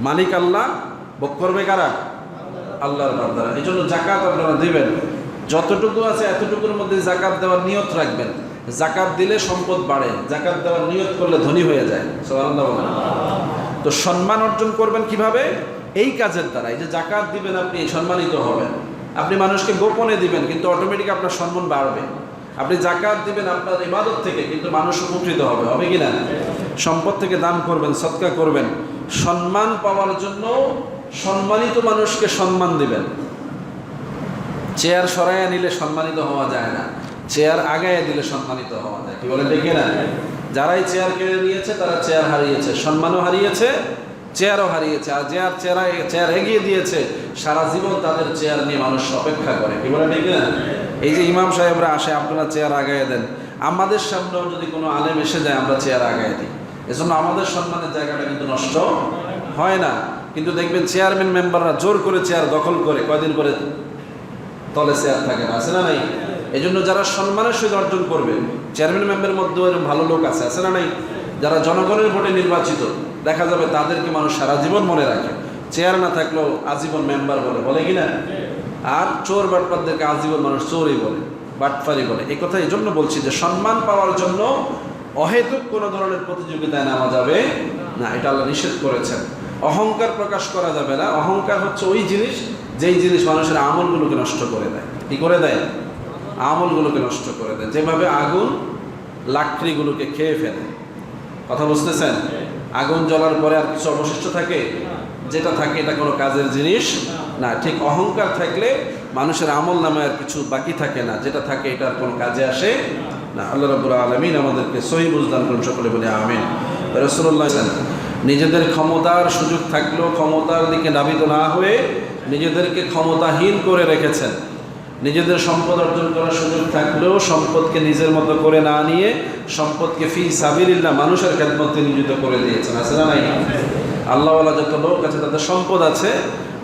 মালিক আল্লাহ ভোগ করবে কারা আল্লাহর বান্দারা। এই জন্য জাকাত আপনারা দিবেন। যতটুকু আছে এতটুকুর মধ্যে জাকাত দেওয়ার নিয়ত রাখবেন। জাকাত দিলে সম্পদ বাড়ে জাকাত দেওয়ার নিয়ত করলে ধনী হয়ে যায়। তো সম্মান অর্জন করবেন কীভাবে? এই কাজের দ্বারা। এই যে জাকাত দিবেন আপনি, সম্মানিত হবেন। আপনি মানুষকে গোপনে দিবেন, কিন্তু অটোমেটিক আপনার সম্মান বাড়বে। আপনি জাকাত দিবেন আপনার ইবাদত থেকে, কিন্তু মানুষ উপকৃত হবে। হবে কি না? সম্পদ থেকে দান করবেন সৎকার করবেন। সম্মান পাওয়ার জন্য সম্মানিত মানুষকে সম্মান দিবেন। চেয়ার সরাইয়া নিলে সম্মানিত হওয়া যায় না। চেয়ার আগায় দিলে সম্মানিত হওয়া যায়। কি বলে দেখে না যারাই চেয়ার কেড়ে নিয়েছে, তারা চেয়ার হারিয়েছে। সম্মানও হারিয়েছে, চেয়ারও হারিয়েছে। আর চেয়ার চেয়ার চেয়ার এগিয়ে দিয়েছে, সারা জীবন তাদের চেয়ার নিয়ে মানুষ অপেক্ষা করে। কি বলে ঠিক না এই যে ইমাম সাহেবরা আসে, আপনারা চেয়ার আগায় দেন। আমাদের সামনেও যদি কোনো আলেম এসে যায়, আমরা চেয়ার আগায় দিই। এজন্য আমাদের সম্মানের জায়গাটা কিন্তু নষ্ট হয় না। কিন্তু দেখবেন চেয়ারম্যান মেম্বাররা জোর করে চেয়ার দখল করে, কয়দিন করে তলে চেয়ার থাকে না, আছে না নাই? এই জন্য যারা সম্মানের সহিত অর্জন করবে চেয়ারম্যান মেম্বারের মধ্যে এরকম ভালো লোক আছে আছে না নাই? যারা জনগণের ভোটে নির্বাচিত, দেখা যাবে তাদেরকে মানুষ সারা জীবন মনে রাখে? চেয়ার না থাকলেও আজীবন মেম্বার বলে বলে কি না? আর চোর বাটপারদেরকে আজীবন মানুষ চোরই বলে বাটফারি বলে। এই কথা এই জন্য বলছি যে সম্মান পাওয়ার জন্য অহেতুক কোনো ধরনের প্রতিযোগিতায় নামা যাবে না, এটা আল্লাহ নিষেধ করেছেন। অহংকার প্রকাশ করা যাবে না। অহংকার হচ্ছে ওই জিনিস, যেই জিনিস মানুষের আমলগুলোকে নষ্ট করে দেয়। কি করে দেয়? আমলগুলোকে নষ্ট করে দেয়। যেভাবে আগুন লাকড়িগুলোকে খেয়ে ফেলে। কথা বুঝতেছেন? আগুন জ্বলার পরে আর কিছু অবশিষ্ট থাকে? যেটা থাকে, এটা কোনো কাজের জিনিস না। ঠিক অহংকার থাকলে মানুষের আমল নামে আর কিছু বাকি থাকে না। যেটা থাকে, এটা কোনো কাজে আসে না, আল্লাহ রবুল্লা আলমিন আমাদেরকে সহি বুঝদান করুন, সকলে বলে আমিন। রসুল্লাহ নিজেদের ক্ষমতার সুযোগ থাকলেও ক্ষমতার দিকে নাবিত না হয়ে নিজেদেরকে ক্ষমতাহীন করে রেখেছেন। নিজেদের সম্পদ অর্জন করার সুযোগ থাকলেও সম্পদকে নিজের মতো করে না নিয়ে সম্পদকে ফি সাবিরিল্লা মানুষের খেদমতে নিয়োজিত করে দিয়েছেন। আছে না নাই? আল্লাহওয়ালা যত লোক আছে, তাদের সম্পদ আছে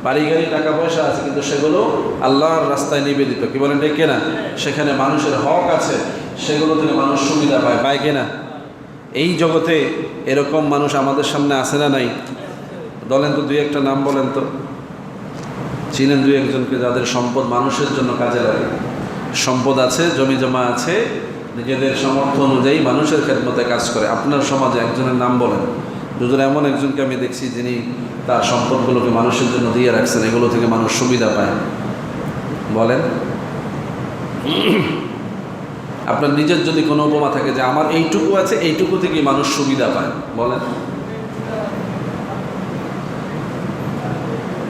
বাড়ি গাড়ি টাকা পয়সা আছে, কিন্তু সেগুলো আল্লাহর রাস্তায় নিবেদিত। কি বলেন ডেকে না সেখানে মানুষের হক আছে, সেগুলো থেকে মানুষ সুবিধা পায় পায় কিনা? এই জগতে এরকম মানুষ আমাদের সামনে আসে না নাই? বলেন তো দুই একটা নাম বলেন তো। চিনেন দুই একজনকে যাদের সম্পদ মানুষের জন্য কাজে লাগে। সম্পদ আছে, জমি জমা আছে, নিজেদের সামর্থ্য অনুযায়ী মানুষের খেদমতে কাজ করে। আপনার সমাজে একজনের নাম বলেন। দুজন এমন একজনকে আমি দেখছি যিনি তার সম্পদগুলোকে মানুষের জন্য দিয়ে রাখছেন, এগুলো থেকে মানুষ সুবিধা পায়। বলেন। আপনার নিজের যদি কোনো উপমা থাকে যে আমার এইটুকু আছে, এইটুকু থেকে মানুষ সুবিধা পায়, বলেন।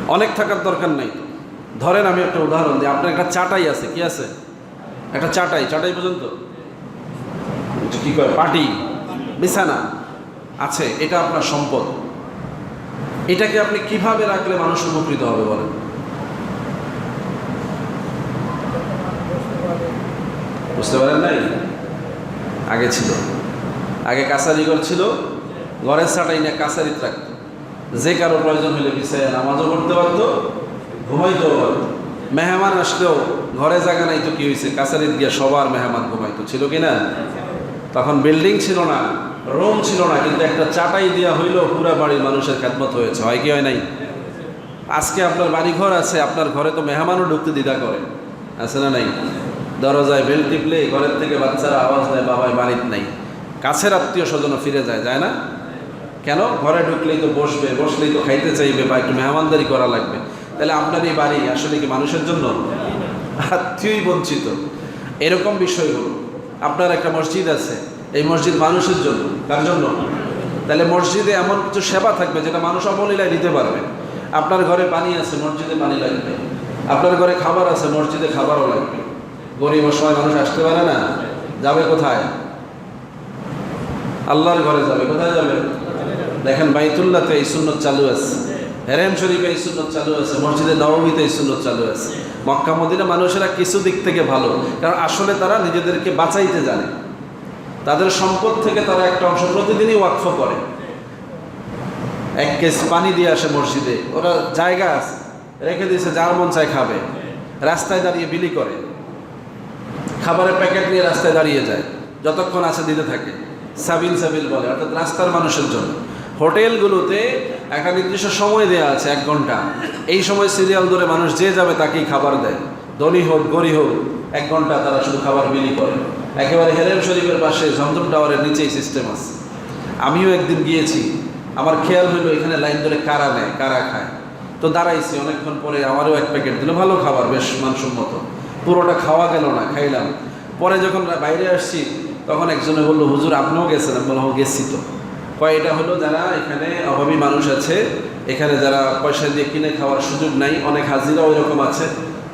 অনেক থাকার দরকার নাই ধরেন আমি একটা উদাহরণ দিই, আপনার একটা চাটাই আছে, কি আছে? একটা চাটাই চাটাই পর্যন্ত? কি কয়? পাটি, বিছানা। আছে, এটা আপনার সম্পদ। এটাকে আপনি কীভাবে রাখলে মানুষ উপকৃত হবে বলেন? বুঝতে পারেন নাই? আগে ছিল। আগে কাছারি ঘর ছিল, ঘরের ছাটাই নিয়ে কাছারি রাখতো। যে কারও প্রয়োজন হলে বিষয়ে নামাজও করতে পারতো, ঘুমাইতেও পারতো। মেহমান আসলেও ঘরে জায়গা নাই তো কি হয়েছে কাছারিত গিয়ে সবার মেহমান ঘুমাইতো। ছিল কি না? তখন বিল্ডিং ছিল না। রুম ছিল না, কিন্তু একটা চাটাই দেওয়া হইলেও পুরা বাড়ির মানুষের খ্যাতমত হয়েছে। হয় কি, হয় নাই? আজকে আপনার বাড়ি ঘর আছে, আপনার ঘরে তো মেহমানও ঢুকতে দ্বিধা করে। আছে না নাই? দরজায় বেল টিপলে ঘরের থেকে বাচ্চারা আওয়াজ দেয়, বাবাই, বাড়িতে নাই। কাছের আত্মীয় স্বজনও ফিরে যায় যায় না? কেন? ঘরে ঢুকলেই তো বসবে, বসলেই তো খাইতে চাইবে বা একটু মেহমানদারি করা লাগবে। তাহলে আপনার এই বাড়ি আসলে কি মানুষের জন্য? আত্মীয়ই বঞ্চিত। এরকম বিষয়গুলো আপনার একটা মসজিদ আছে এই মসজিদ মানুষের জন্য তার জন্য? তাহলে মসজিদে এমন কিছু সেবা থাকবে যেটা মানুষ অবলীলায় নিতে পারবে। আপনার ঘরে পানি আছে, মসজিদে পানি লাগবে। আপনার ঘরে খাবার আছে, মসজিদে খাবারও লাগবে। গরিব অসহায় মানুষ আসতে পারে না। যাবে কোথায়? আল্লাহর ঘরে যাবে, কোথায় যাবে? দেখেন বাইতুল্লাতে এই সুন্নত চালু আছে। হেরেম শরীফে এই সুন্নত চালু আছে। মসজিদে নবমীতে এই সুন্নত চালু আছে। মক্কা মদিনা মানুষেরা কিছু দিক থেকে ভালো, কারণ আসলে তারা নিজেদেরকে বাঁচাইতে জানে। তাদের সম্পদ থেকে তারা একটা অংশ প্রতিদিনই ওয়াকফ করে। এক কেস পানি দিয়ে আসে মসজিদে, ওরা জায়গা আছে, রেখে দিয়েছে, যার মন চায় খাবে। রাস্তায় দাঁড়িয়ে বিলি করে। খাবারের প্যাকেট নিয়ে রাস্তায় দাঁড়িয়ে যায়, যতক্ষণ আছে দিতে থাকে। সাবিল সাবিল বলে, অর্থাৎ রাস্তার মানুষের জন্য। হোটেলগুলোতে একটা নির্দিষ্ট সময় দেওয়া আছে, এক ঘণ্টা। এই সময় সিরিয়াল ধরে মানুষ যে যাবে তাকেই খাবার দেয়। ধনী হোক, গরিব হোক, এক ঘণ্টা তারা শুধু খাবার বিলি করে। একেবারে হেরেম শরীফের পাশে ঝমঝম টাওয়ারের নিচেই সিস্টেম আছে। আমিও একদিন গিয়েছি, আমার খেয়াল হইল এখানে লাইন ধরে কারা নেয়, কারা খায়। তো দাঁড়াইছি, অনেকক্ষণ পরে আমারও এক প্যাকেট দিল, ভালো খাবার, বেশ মানসম্মত। পুরোটা খাওয়া গেল না, খাইলাম। পরে যখন বাইরে আসছি, তখন একজনে বলল, হুজুর, আপনিও গেছেন? বলো বললাম গেছি তো। এটা হলো যারা এখানে অভাবী মানুষ আছে, এখানে যারা পয়সা দিয়ে কিনে খাওয়ার সুযোগ নাই, অনেক হাজিরাও এরকম আছে।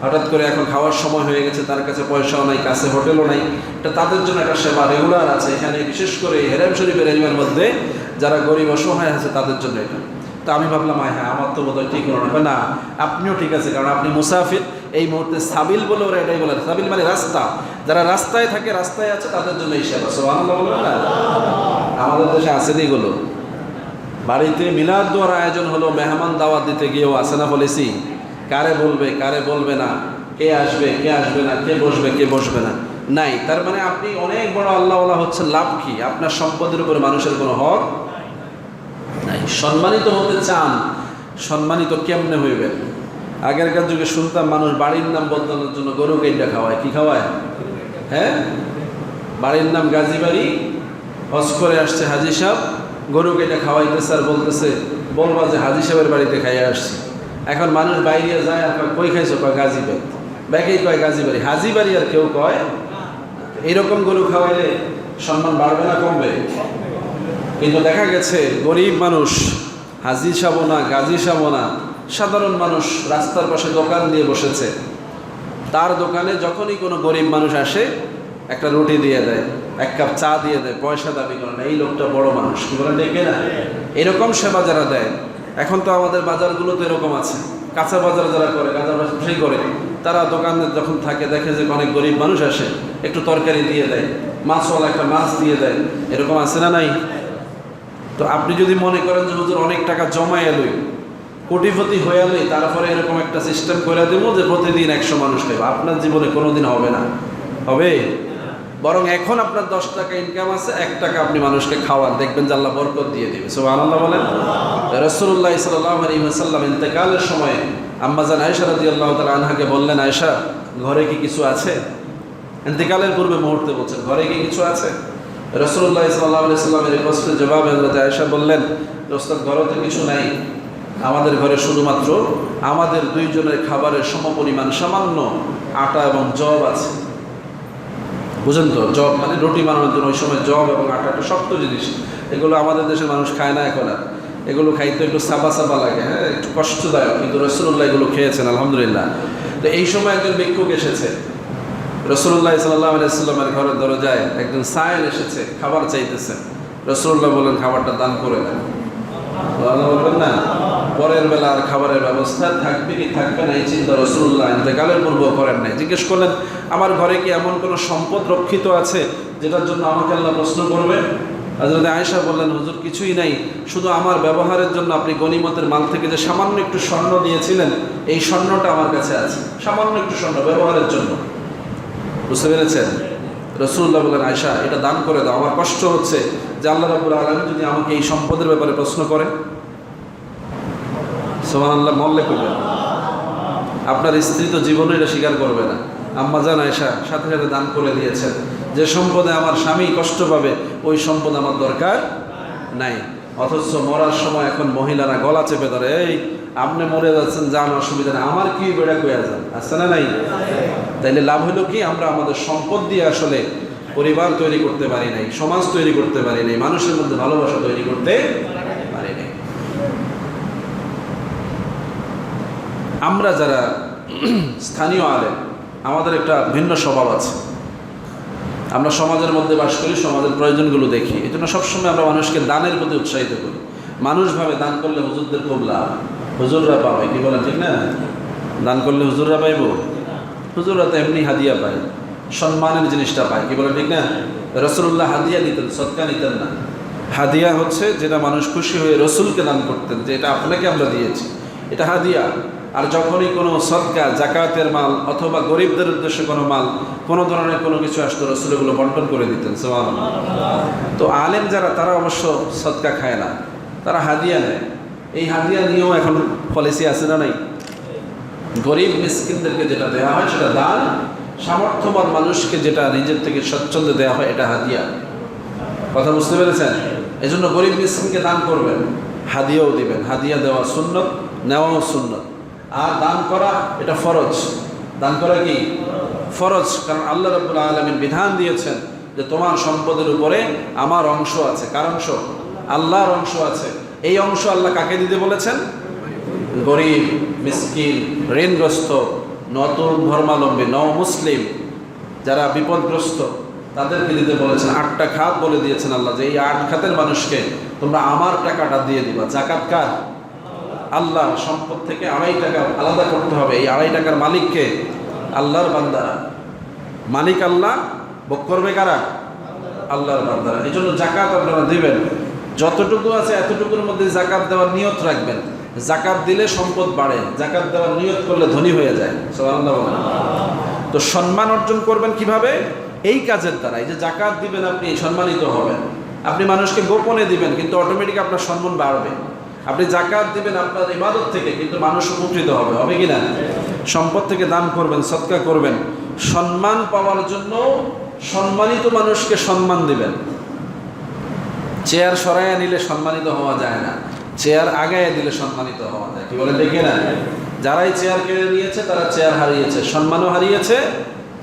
হঠাৎ করে এখন খাওয়ার সময় হয়ে গেছে, তার কাছে পয়সাও নাই, কাছে হোটেলও নাই। এটা তাদের জন্য একটা সেবা রেগুলার আছে। এখানে বিশেষ করে হেরাম শরীফের এরিমার মধ্যে যারা গরিব অসহায় আছে, তাদের জন্য এটা। তো আমি ভাবলাম হ্যাঁ আমার তো বোধহয় ঠিক হলো না। আপনিও ঠিক আছে কারণ আপনি মুসাফির। এই মুহূর্তে সাবিল বলে ওরা এটাই বলে, সাবিল মানে রাস্তা। যারা রাস্তায় থাকে, রাস্তায় আছে, তাদের জন্য এই সেবা সোহান বলবেন না? আমাদের দেশে আছে এগুলো? বাড়িতে মিলাদ দোয়ার আয়োজন হলো, মেহমান দাওয়াত দিতে গিয়েও আছে না বলেছি কারে বলবে কারে বলবে না? কে আসবে কে আসবে না? কে বসবে কে বসবে না? নাই, তার মানে আপনি অনেক বড় আল্লাহওয়ালা হচ্ছে লাভ কি? আপনার সম্পদের উপরে মানুষের কোনো হক নাই। সম্মানিত হতে চান, সম্মানিত কেমনে হইবেন? আগেরকার যুগে শুনতাম মানুষ বাড়ির নাম বদলানোর জন্য গরু কেইটা খাওয়ায়। কি খাওয়ায়? হ্যাঁ? বাড়ির নাম গাজী বাড়ি হজ করে আসছে হাজি সাহেব, গরু কেটে খাওয়াইতেছে আর বলতেছে, বলবা যে হাজি সাহেবের বাড়িতে খাইয়ে আসছি। এখন মানুষ বাইরে যায় আর কই খাইছো? কয় গাজী বাড়ি ব্যাকেই কয় গাজী বাড়ি হাজি বাড়ি আর কেউ কয়, এইরকম গরু খাওয়াইলে সম্মান বাড়বে না, কমবে? কিন্তু দেখা গেছে, গরিব মানুষ, হাজি সাবো না, গাজী সাবো না, সাধারণ মানুষ রাস্তার পাশে দোকান দিয়ে বসেছে। তার দোকানে যখনই কোনো গরিব মানুষ আসে, একটা রুটি দিয়ে দেয়, এক কাপ চা দিয়ে দেয়, পয়সা দাবি করে না, এই লোকটা বড় মানুষ, কি বলেন ডেকে না? এরকম সেবা যারা দেয়, এখন তো আমাদের বাজারগুলো তো এরকম আছে। কাঁচা বাজার যারা করে, কাঁচা ব্যবসায়ী করে। তারা দোকানে যখন থাকে, দেখে যে অনেক গরিব মানুষ আসে, একটু তরকারি দিয়ে দেয়, মাছওয়ালা একটা মাছ দিয়ে দেয়, এরকম আছে না নাই? তো আপনি যদি মনে করেন যে হুজুর অনেক টাকা জমা এলোই কোটিপতি হয়ে এলোই তারপরে এরকম একটা সিস্টেম করে দেবো যে প্রতিদিন একশো মানুষ খাইব। আপনার জীবনে কোনোদিন হবে না। হবে? বরং এখন আপনার দশ টাকা ইনকাম আছে, এক টাকা আপনি মানুষকে খাওয়ান। দেখবেন যে আল্লাহ বরকত দিয়ে দিবে। সো আল্লাহ বলেন রসুল্লাহ সাল্লাম ইন্তেকালের সময় আম্মাজান আয়সা রাজি আল্লাহ তালা আনহাকে বললেন আয়সা ঘরে কি কিছু আছে? ইন্তেকালের পূর্বে মুহূর্তে বলছেন, ঘরে কি কিছু আছে? রসুল্লাহ সাল্লাহ আলি সাল্লামের জবাবে আয়সা বললেন রোস্তাদ ঘরে তো কিছু নাই। আমাদের ঘরে শুধুমাত্র আমাদের দুইজনের খাবারের সমপরিমাণ সামান্য আটা এবং জব আছে। বুঝেন তো জব মানে রুটি বানানোর জন্য ওই সময় জব এবং আটা একটা শক্ত জিনিস। এগুলো আমাদের দেশের মানুষ খায় না এখন আর। এগুলো খাইতে একটু সাবা সাবা লাগে হ্যাঁ একটু কষ্টদায়ক। কিন্তু রসুল্লাহ এগুলো খেয়েছেন, আলহামদুলিল্লাহ। তো এই সময় একজন ভিক্ষুক এসেছে। রসুল্লাহ সাল্লাহ আলাইস্লামের ঘরের দরজায় একজন সায়েল এসেছে, খাবার চাইতেছে। রসুল্লাহ বলেন খাবারটা দান করে দেন। বলবেন না, পরের বেলা আর খাবারের ব্যবস্থা থাকবে কি থাকবে না, এই চিন্তা রসুল্লাহ ইন্তেকালের পূর্ব করেন নাই। জিজ্ঞেস করলেন, আমার ঘরে কি এমন কোনো সম্পদ রক্ষিত আছে, যেটার জন্য আমাকে আল্লাহ প্রশ্ন করবে হজরত আয়েশা বললেন, হুজুর, কিছুই নাই। শুধু আমার ব্যবহারের জন্য আপনি গনিমতের মাল থেকে যে সামান্য একটু স্বর্ণ দিয়েছিলেন, এই স্বর্ণটা আমার কাছে আছে। সামান্য একটু স্বর্ণ ব্যবহারের জন্য। বুঝতে পেরেছেন? রসুল্লাহ বলেন আয়সা এটা দান করে দাও। আমার কষ্ট হচ্ছে যে আল্লাহ রাবুল আলম যদি আমাকে এই সম্পদের ব্যাপারে প্রশ্ন করে সোমান আল্লাহ মল্লে করবেন। আপনার স্ত্রী তো জীবনে এটা স্বীকার করবে না। আম্মা জান আয়সা সাথে সাথে দান করে দিয়েছেন। যে সম্পদে আমার স্বামী কষ্ট পাবে, ওই সম্পদ আমার দরকার নাই। অথচ মরার সময় এখন মহিলারা গলা চেপে ধরে, এই আপনি মরে যাচ্ছেন, যান, অসুবিধা নেই। আমার কি বেড়া কইয়া যান? আসছে না নাই? তাইলে লাভ হলো কি? আমরা আমাদের সম্পদ দিয়ে আসলে পরিবার তৈরি করতে পারি নাই, সমাজ তৈরি করতে পারি নাই, মানুষের মধ্যে ভালোবাসা তৈরি করতে পারি নাই। আমরা যারা স্থানীয় আলেম, আমাদের একটা ভিন্ন স্বভাব আছে। আমরা সমাজের মধ্যে বাস করি, সমাজের প্রয়োজনগুলো দেখি। এই জন্য সবসময় আমরা মানুষকে দানের প্রতি উৎসাহিত করি। মানুষ ভাবে দান করলে হুজুরদের খুব লাভ। হুজুররা পাবে, কি বলেন, ঠিক না? দান করলে হুজুররা পাইব? হুজুররা তো এমনি হাদিয়া পায়, সম্মানের জিনিসটা পায়, কি বলেন, ঠিক না? রসুল্লাহ হাদিয়া নিতেন সৎকা নিতেন না। হাদিয়া হচ্ছে যেটা মানুষ খুশি হয়ে রসুলকে দান করতেন, যে এটা আপনাকে আমরা দিয়েছি। এটা হাদিয়া। আর যখনই কোনো সৎকা, জাকাতের মাল অথবা গরিবদের উদ্দেশ্যে কোনো মাল, কোনো ধরনের কোনো কিছু আসতো রসুলগুলো বন্টন করে দিতেন সোমান তো আলেম যারা, তারা অবশ্য সৎকা খায় না, তারা হাদিয়া নেয়। এই হাদিয়া নিয়েও এখন পলিসি আছে না নাই? গরিব মিসকিনদেরকে যেটা দেওয়া হয় সেটা দান, সামর্থ্যবান মানুষকে যেটা নিজের থেকে স্বচ্ছন্দে দেওয়া হয় এটা হাদিয়া কথা বুঝতে পেরেছেন? এই জন্য গরিব মিসকিনকে দান করবেন, হাদিয়াও দিবেন। হাদিয়া দেওয়া সুন্নত, নেওয়াও সুন্নত। আর দান করা, এটা ফরজ। দান করা কি? ফরজ। কারণ আল্লাহ রব্বুল আলমিন বিধান দিয়েছেন যে তোমার সম্পদের উপরে আমার অংশ আছে। কার অংশ? আল্লাহর অংশ আছে। এই অংশ আল্লাহ কাকে দিতে বলেছেন? গরিব, মিসকিন, ঋণগ্রস্ত, নতুন ধর্মালম্বী নও মুসলিম, যারা বিপদগ্রস্ত, তাদেরকে দিতে বলেছেন। আটটা খাত বলে দিয়েছেন আল্লাহ যে, এই আট খাতের মানুষকে তোমরা আমার টাকাটা দিয়ে দিবা। জাকাত কার? আল্লাহ সম্পদ থেকে আড়াই টাকা আলাদা করতে হবে। এই আড়াই টাকার মালিককে আল্লাহর বান্দারা মালিক আল্লাহ ভোগ করবে কারা আল্লাহর বান্দারা এই জন্য জাকাত আপনারা দিবেন। যতটুকু আছে এতটুকুর মধ্যে জাকাত দেওয়ার নিয়ত রাখবেন। জাকাত দিলে সম্পদ বাড়ে, জাকাত দেওয়ার নিয়ত করলে ধনী হয়ে যায়। তো সম্মান অর্জন করবেন কীভাবে? এই কাজের দ্বারা, এই যে জাকাত দিবেন আপনি, সম্মানিত হবেন। আপনি মানুষকে গোপনে দিবেন, কিন্তু অটোমেটিক আপনার সম্মান বাড়বে। আপনি জাকাত দিবেন আপনার ইবাদত থেকে, কিন্তু মানুষ উপকৃত হবে হবে কি না? সম্পদ থেকে দান করবেন, সৎকার করবেন। সম্মান পাওয়ার জন্য সম্মানিত মানুষকে সম্মান দিবেন। চেয়ার সরাইয়া নিলে সম্মানিত হওয়া যায় না। চেয়ার আগায় দিলে সম্মানিত হওয়া যায়। কি বলে দেখে না? যারাই চেয়ার কেড়ে নিয়েছে, তারা চেয়ার হারিয়েছে। সম্মানও হারিয়েছে,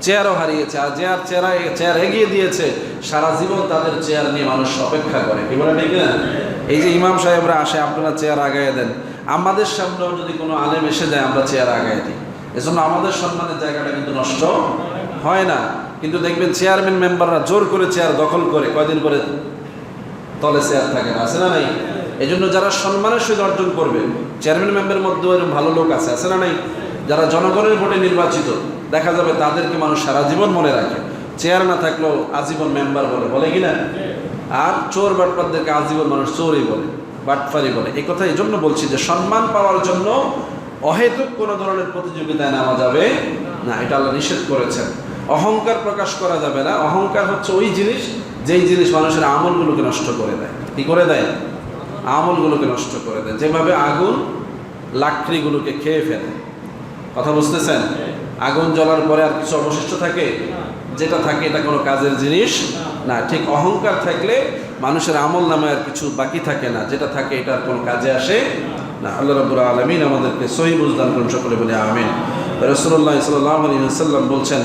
চেয়ারও হারিয়েছে। আর চেয়ার চেয়ারা চেয়ার এগিয়ে দিয়েছে, সারা জীবন তাদের চেয়ার নিয়ে মানুষ অপেক্ষা করে। কি বলে ঠিক না? এই যে ইমাম সাহেবরা আসে, আপনারা চেয়ার আগায় দেন। আমাদের সামনেও যদি কোনো আলেম এসে যায়, আমরা চেয়ার আগায় দিই। এজন্য আমাদের সম্মানের জায়গাটা কিন্তু নষ্ট হয় না। কিন্তু দেখবেন চেয়ারম্যান মেম্বাররা জোর করে চেয়ার দখল করে। কয়দিন করে তলে চেয়ার থাকে না, আছে না নাই? এই জন্য যারা সম্মানের সহিত অর্জন করবে চেয়ারম্যান মেম্বারের মধ্যেও এরকম ভালো লোক আছে আছে না নাই? যারা জনগণের ভোটে নির্বাচিত, দেখা যাবে তাদেরকে মানুষ সারা জীবন মনে রাখে। চেয়ার না থাকলেও আজীবন মেম্বার বলে বলে কি না? আর চোর বাটপারদেরকে আজীবন মানুষ চোরই বলে, বাটফারি বলে। এই কথা এই জন্য বলছি যে সম্মান পাওয়ার জন্য অহেতুক কোনো ধরনের প্রতিযোগিতায় নেওয়া যাবে না, এটা আল্লাহ নিষেধ করেছেন। অহংকার প্রকাশ করা যাবে না। অহংকার হচ্ছে ওই জিনিস যেই জিনিস মানুষের আমলগুলোকে নষ্ট করে দেয়, কি করে দেয়? আমলগুলোকে নষ্ট করে দেয়। যেভাবে আগুন লাকড়িগুলোকে খেয়ে ফেলে। কথা বুঝতেছেন? আগুন জ্বলার পরে আর কিছু অবশিষ্ট থাকে? যেটা থাকে এটা কোনো কাজের জিনিস না। ঠিক অহংকার থাকলে মানুষের আমল নামে আর কিছু বাকি থাকে না। যেটা থাকে এটা কোনো কাজে আসে না। আল্লাহ রব্বুল আলমিন আমাদেরকে সহি বুঝদান করুন, সকলে বলে আমিন। রসুল্লাহ সাল্লাহ আলী সাল্লাম বলছেন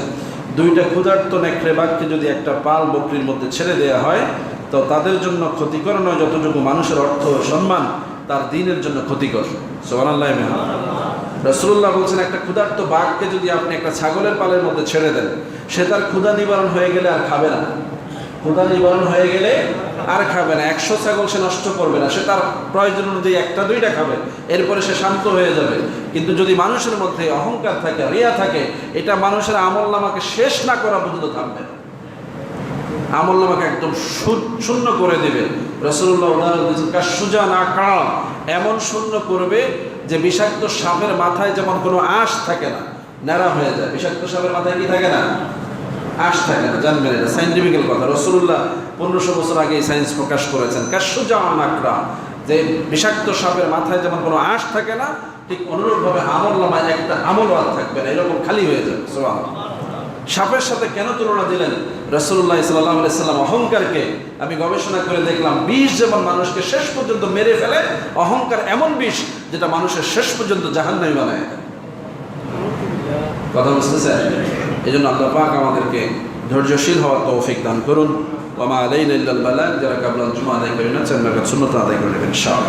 দুইটা ক্ষুধার্ত নেকড়ে বাঘকে যদি একটা পাল বকরির মধ্যে ছেড়ে দেওয়া হয়, তো তাদের জন্য ক্ষতিকর নয় যতটুকু মানুষের অর্থ সম্মান, তার দিনের জন্য ক্ষতিকর। সোহান আল্লাহ রসুল্লাহ বলছেন, একটা ক্ষুধার্ত বাঘকে যদি আপনি একটা ছাগলের পালের মধ্যে ছেড়ে দেন, সে তার ক্ষুধা নিবারণ হয়ে গেলে আর খাবে না। ক্ষুধা নিবারণ হয়ে গেলে আর খাবে না। একশো ছাগল সে নষ্ট করবে না। সে তার প্রয়োজন অনুযায়ী একটা, দুইটা খাবে। এরপরে সে শান্ত হয়ে যাবে। কিন্তু যদি মানুষের মধ্যে অহংকার থাকে, রিয়া থাকে, এটা মানুষের আমল নামাকে শেষ না করা পর্যন্ত থামবে না। আমল নামাকে একদম শূন্য করে দেবে। রসুল্লাহ কাশুজা না কাল এমন শূন্য করবে যে বিষাক্ত সাপের মাথায় যেমন কোনো আঁশ থাকে না, ন্যাড়া হয়ে যায়। বিষাক্ত সাপের মাথায় কি থাকে না? আঁশ থাকে না জানবেন, এটা সাইন্টিফিক্যাল কথা। রসুল্লাহ পনেরোশো বছর আগে এই সায়েন্স প্রকাশ করেছেন। কাশুজা নাকরা যে বিষাক্ত সাপের মাথায় যেমন কোনো আঁশ থাকে না, ঠিক অনুরূপভাবে আমল নামায় একটা আমল আর থাকবে না, এরকম খালি হয়ে যাবে। সোয়া সাপের সাথে কেন তুলনা দিলেন? রসুল্লাহ সাল্লাহ সাল্লাম অহংকারকে আমি গবেষণা করে দেখলাম, বিষ যেমন মানুষকে শেষ পর্যন্ত মেরে ফেলে, অহংকার এমন বিষ যেটা মানুষের শেষ পর্যন্ত জাহান্নাই বানায়। কথা বুঝতেছেন? এই জন্য আল্লাহ পাক আমাদেরকে ধৈর্যশীল হওয়ার তৌফিক দান করুন। ওমা আলাইন যারা কাবলাল জুমা আদায় করে না চান সুন্নত আদায় করে নেবেন শাহ